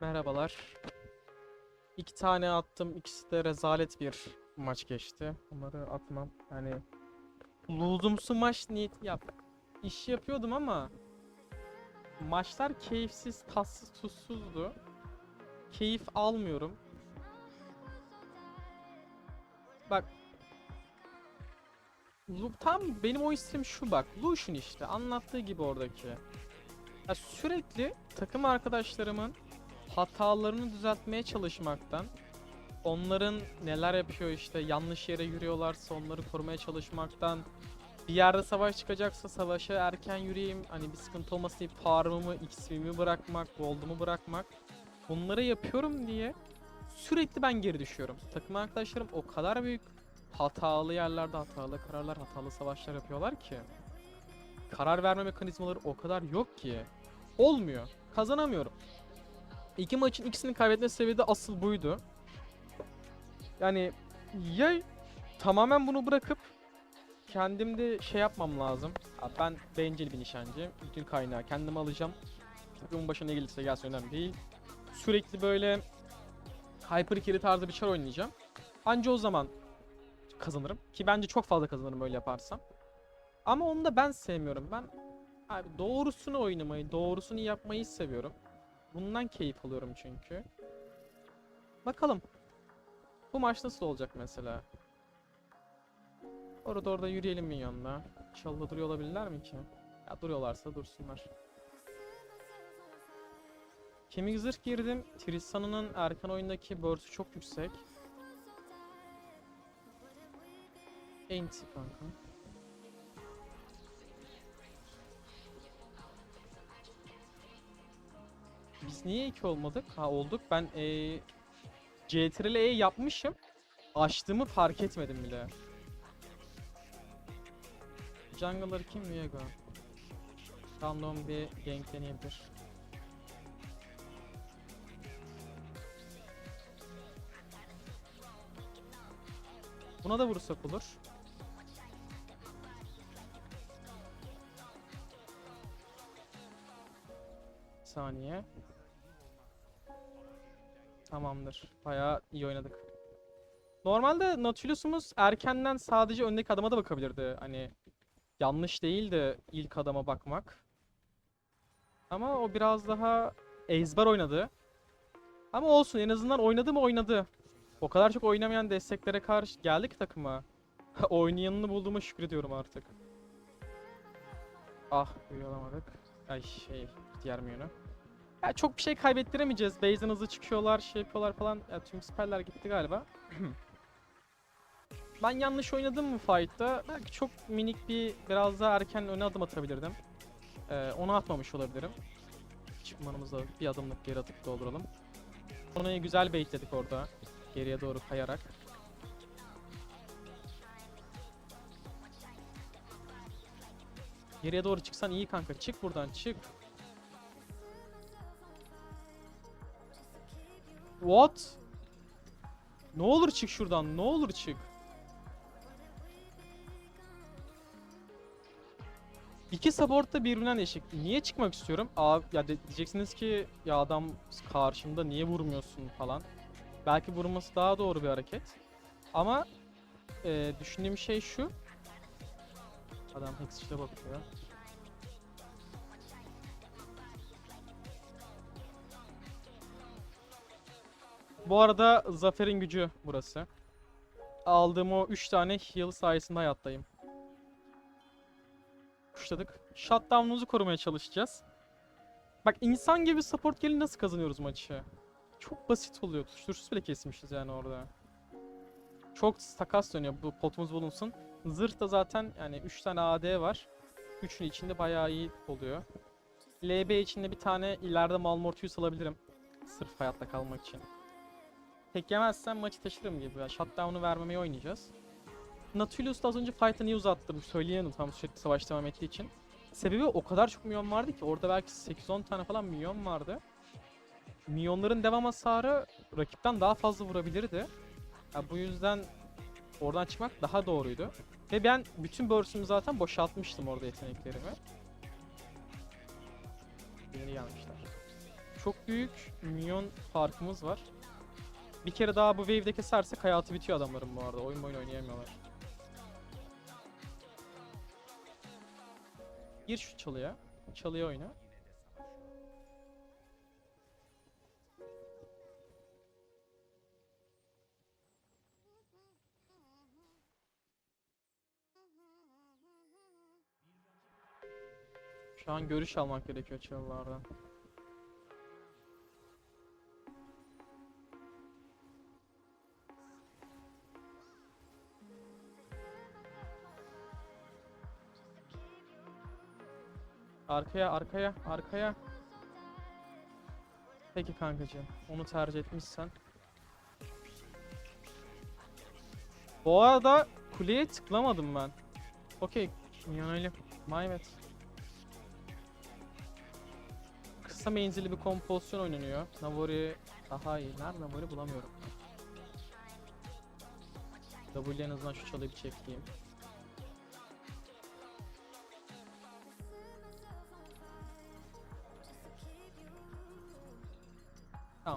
Merhabalar. İki tane attım. İkisi de rezalet bir maç geçti. Onları atmam. Yani luzumsu maç niyeti yap. İş yapıyordum ama maçlar keyifsiz, tatsız, tuzsuzdu. Keyif almıyorum. Bak tam benim o isim şu bak. Lucian işte anlattığı gibi oradaki. Ya sürekli takım arkadaşlarımın hatalarını düzeltmeye çalışmaktan, onların neler yapıyor işte yanlış yere yürüyorlarsa onları korumaya çalışmaktan, bir yerde savaş çıkacaksa savaşa erken yürüyeyim, hani bir sıkıntı olmasın diye farmımı, XP'mi bırakmak, gold'umu bırakmak. Bunları yapıyorum diye sürekli ben geri düşüyorum. Takım arkadaşlarım o kadar büyük hatalı yerlerde hatalı kararlar, hatalı savaşlar yapıyorlar ki. Karar verme mekanizmaları o kadar yok ki. Olmuyor. Kazanamıyorum. İki maçın ikisini kaybetme seviyede asıl buydu. Yani ya tamamen bunu bırakıp kendimde şey yapmam lazım. Ya ben bencil bir nişancıyım. Bütün kaynağı kendime alacağım. Takımın başına ne gelirse gelsin önemli değil. Sürekli böyle hyper carry tarzı bir şey oynayacağım. Anca o zaman kazanırım. Ki bence çok fazla kazanırım öyle yaparsam. Ama onu da ben sevmiyorum. Ben abi doğrusunu oynamayı, doğrusunu yapmayı seviyorum. Bundan keyif alıyorum çünkü. Bakalım. Bu maç nasıl olacak mesela? Orada orada yürüyelim minyonla. İnşallah duruyor olabilirler mi ki? Ya duruyorlarsa dursunlar. Kemik zırh girdim. Tristana'nın erken oyundaki burst'ü çok yüksek. Enti kanka. Biz niye iki olmadık? Ha olduk. Ben eee CTRL E yapmışım. Açtığımı fark etmedim bile. Jungle'lar kim Viego? Random bir gank deneyebilir. Buna da vursak olur. Saniye. Tamamdır. Bayağı iyi oynadık. Normalde Nautilus'umuz erkenden sadece öndeki adama da bakabilirdi. Hani yanlış değil de ilk adama bakmak. Ama o biraz daha ezber oynadı. Ama olsun en azından oynadı mı oynadı. O kadar çok oynamayan desteklere karşı geldi ki takıma. Oynayanını bulduğuma şükrediyorum artık. Ah uyuyalamadık. Ay şey diğer minyonu. Ya çok bir şey kaybettiremeyeceğiz. Base'den hızlı çıkıyorlar, şey yapıyorlar falan. Ya tüm spell'ler gitti galiba. ben yanlış oynadım mı fight'ta? Belki çok minik bir biraz daha erken öne adım atabilirdim. Ee, onu atmamış olabilirim. Çıkmanımızda bir adımlık geri atıp dolduralım. Onu güzel baitledik orada. Geriye doğru kayarak. Geriye doğru çıksan iyi kanka. Çık buradan çık. What? Ne olur çık şuradan. Ne olur çık. İki support da birbirinden eşit. Niye çıkmak istiyorum? Abi ya diyeceksiniz ki ya adam karşımda niye vurmuyorsun falan. Belki vurması daha doğru bir hareket. Ama e, düşündüğüm şey şu. Adam Hex işte bakıyor. Bu arada Zafer'in gücü burası. Aldığım o 3 tane heal sayesinde hayattayım. Kuşladık. Shutdown'umuzu korumaya çalışacağız. Bak insan gibi support gelin nasıl kazanıyoruz maçı? Çok basit oluyor. Tuştursuz bile kesmişiz yani orada. Çok takas dönüyor. Bu potumuz bulunsun. Zırh da zaten yani 3 tane AD var. Üçünün içinde bayağı iyi oluyor. LB içinde bir tane ileride Malmortius alabilirim. Sırf hayatta kalmak için. Tek yemezsem maçı taşırım gibi. Yani shutdown'u vermemeye oynayacağız. Nautilus da az önce fight'ı niye uzattım söyleyemedim tam sürekli savaş devam ettiği için. Sebebi o kadar çok milyon vardı ki orada belki 8-10 tane falan milyon vardı. Milyonların devam hasarı rakipten daha fazla vurabilirdi. Ya bu yüzden oradan çıkmak daha doğruydu. Ve ben bütün burst'ümü zaten boşaltmıştım orada yeteneklerimi. Yeni gelmişler. çok büyük minyon farkımız var. Bir kere daha bu wave'de kesersek hayatı bitiyor adamların bu arada. Oyun oyun oynayamıyorlar. Gir şu çalıya. Çalıya oyna. Şu an görüş almak gerekiyor çalılardan. Arkaya, arkaya, arkaya. Peki kankacığım, onu tercih etmişsen. Bu arada kuleye tıklamadım ben. Okey. My bad. Kısa menzilli bir kompozisyon oynanıyor. Navori daha iyi. Nerede Navori bulamıyorum. W en azından şu çalıyı bir çekeyim.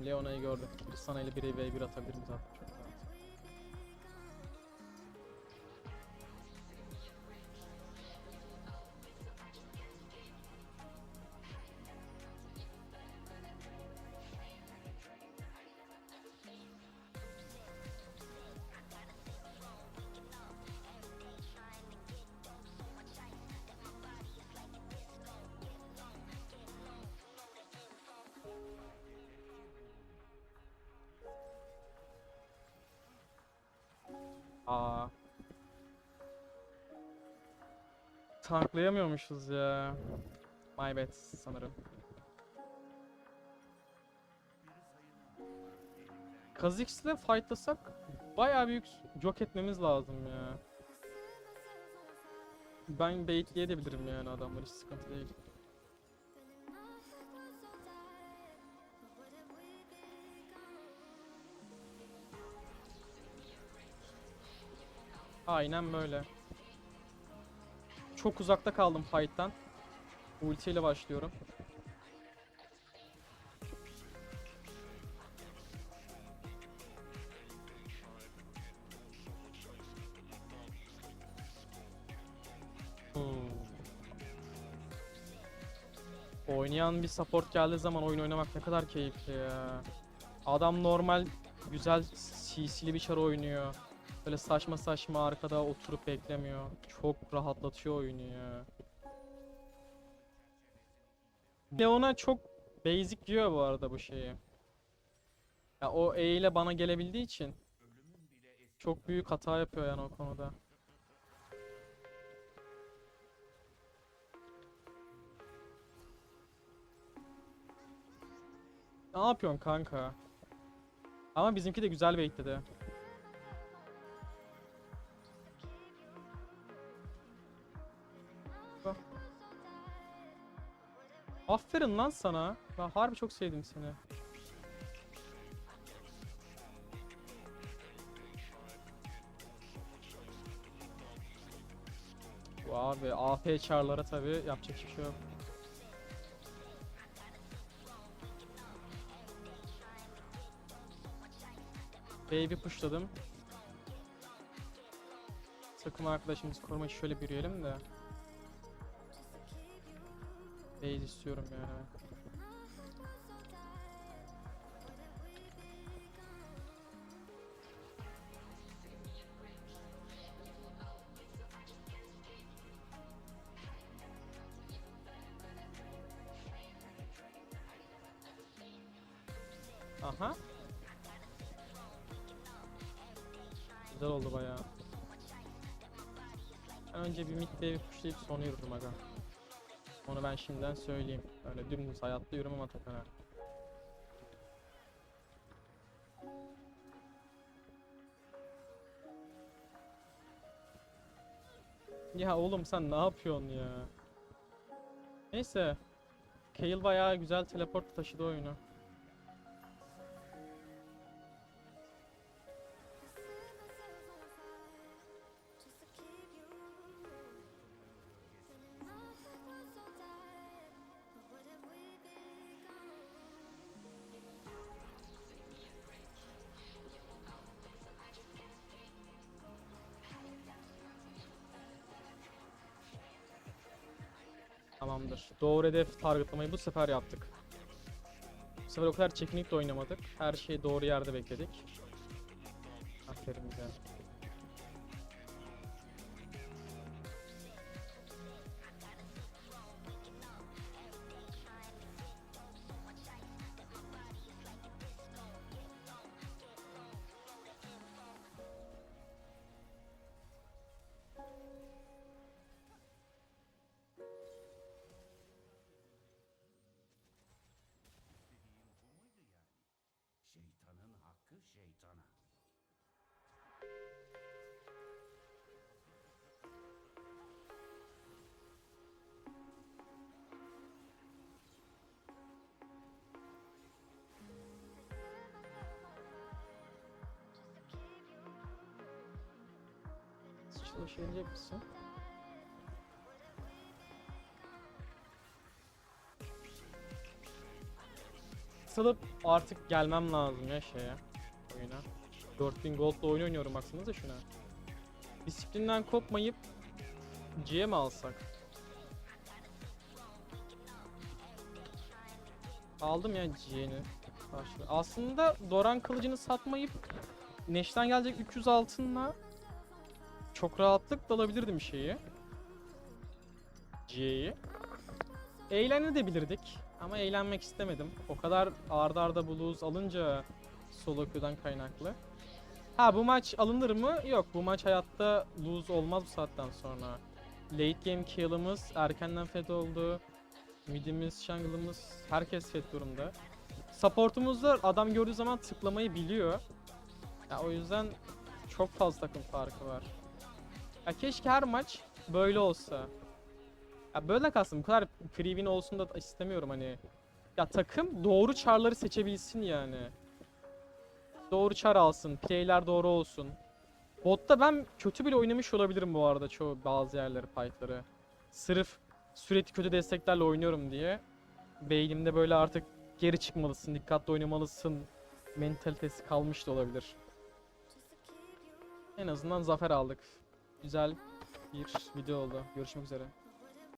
Tamam Leona'yı gördüm. Sana ile 1 v 1 atabilirim zaten Tanklayamıyormuşuz ya. My bad sanırım. Kha'Zix'le fightlasak bayağı büyük yok etmemiz lazım ya. Ben baitleyebilirim yani adamlar hiç sıkıntı değil. Aynen böyle. Çok uzakta kaldım fight'tan. Ultiyle başlıyorum. Hmm. Oynayan bir support geldiği zaman oyun oynamak ne kadar keyifli ya. Adam normal güzel CC'li bir çar oynuyor. Böyle saçma saçma arkada oturup beklemiyor. Çok rahatlatıyor oyunu ya. Leona çok basic diyor bu arada bu şeyi. Ya o E ile bana gelebildiği için çok büyük hata yapıyor yani o konuda. Ne yapıyorsun kanka? Ama bizimki de güzel baitledi. Aferin lan sana. Ben harbi çok sevdim seni. Abi AP çarlara tabi yapacak hiçbir şey yok. Baby pushladım. Takım arkadaşımızı korumak için şöyle bir yürüyelim de. Base istiyorum yani. Aha. Güzel oldu bayağı. Önce bir mid wave'i pushlayıp sonra yürüdüm aga. Onu ben şimdiden söyleyeyim. Öyle dümdüz hayatta yürümem Atakan'a. Ya oğlum sen ne yapıyorsun ya? Neyse. Kayle bayağı güzel teleport taşıdı oyunu. Tamamdır. Doğru hedef targetlamayı bu sefer yaptık. Bu sefer o kadar çekinik de oynamadık. Her şeyi doğru yerde bekledik. Aferin bize. Çalışabilecek misin? Sılıp artık gelmem lazım ya şeye. Oyuna. 4000 gold'la oyun oynuyorum baksanıza şuna. Disiplinden kopmayıp G'ye mi alsak? Aldım ya. Karşı- Aslında Doran kılıcını satmayıp Neş'ten gelecek 300 altınla çok rahatlıkla alabilirdim şeyi. C'yi. Eğlenebilirdik ama eğlenmek istemedim. O kadar arda arda lose alınca solo queue'dan kaynaklı. Ha bu maç alınır mı? Yok bu maç hayatta lose olmaz bu saatten sonra. Late game kill'ımız erkenden fed oldu. Midimiz, jungle'ımız herkes fed durumda. Supportumuz da adam gördüğü zaman tıklamayı biliyor. Ya o yüzden çok fazla takım farkı var. Ya keşke her maç böyle olsa. Ya böyle kalsın. Bu kadar free win olsun da istemiyorum hani. Ya takım doğru çarları seçebilsin yani. Doğru çar alsın. Play'ler doğru olsun. Botta ben kötü bile oynamış olabilirim bu arada çoğu bazı yerleri fight'ları. Sırf sürekli kötü desteklerle oynuyorum diye. Beynimde böyle artık geri çıkmalısın, dikkatli oynamalısın mentalitesi kalmış da olabilir. En azından zafer aldık. Güzel bir video oldu. Görüşmek üzere.